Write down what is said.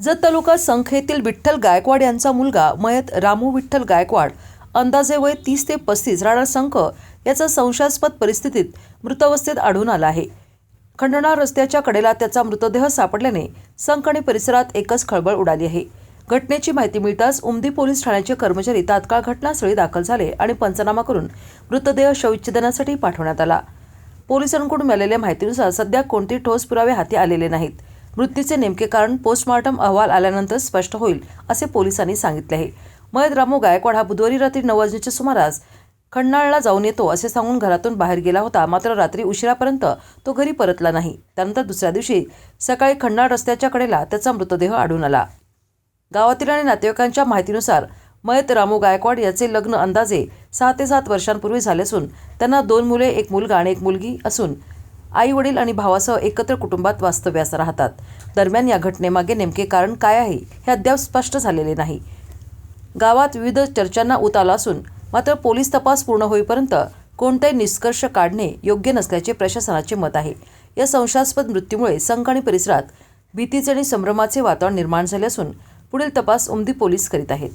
जत तालुका संख येथील विठ्ठल गायकवाड यांचा मुलगा मयत रामू विठ्ठल गायकवाड अंदाजे वय तीस ते पस्तीस राणा संख याचा संशयास्पद परिस्थितीत मृतावस्थेत आढळून आला आहे. खंडणा रस्त्याच्या कडेला त्याचा मृतदेह सापडल्याने संख आणि परिसरात एकच खळबळ उडाली आहे. घटनेची माहिती मिळताच उमदी पोलीस ठाण्याचे कर्मचारी तात्काळ घटनास्थळी दाखल झाले आणि पंचनामा करून मृतदेह शवविच्छेदनासाठी पाठवण्यात आला. पोलिसांकडून मिळालेल्या माहितीनुसार सध्या कोणते ठोस पुरावे हाती आलेले नाहीत. मृत्यूचे नेमके कारण पोस्टमॉर्टम अहवाल आल्यानंतर स्पष्ट होईल असे पोलिसांनी सांगितले आहे. मयत रामू गायकवाड हा बुधवारी रात्री नऊ वाजण्याच्या सुमारास खंडाळला जाऊन येतो असे सांगून घरातून बाहेर गेला होता. मात्र रात्री उशिरापर्यंत तो घरी परतला नाही. त्यानंतर दुसऱ्या दिवशी सकाळी खंडाळ रस्त्याच्या कडेला त्याचा मृतदेह आढळून आला. गावातील आणि नातेवाईकांच्या माहितीनुसार मयत रामू गायकवाड याचे लग्न अंदाजे सहा ते सात वर्षांपूर्वी झाले असून त्यांना दोन मुले एक मुलगा आणि एक मुलगी असून आई वडील आणि भावासह एकत्र कुटुंबात वास्तव्यास राहतात. दरम्यान या घटनेमागे नेमके कारण काय आहे हे अद्याप स्पष्ट झालेले नाही. गावात विविध चर्चांना उत आला असून मात्र पोलीस तपास पूर्ण होईपर्यंत कोणताही निष्कर्ष काढणे योग्य नसल्याचे प्रशासनाचे मत आहे. या संशयास्पद मृत्यूमुळे संघ आणि परिसरात भीतीचे आणि संभ्रमाचे वातावरण निर्माण झाले असून पुढील तपास उमदी पोलीस करीत आहेत.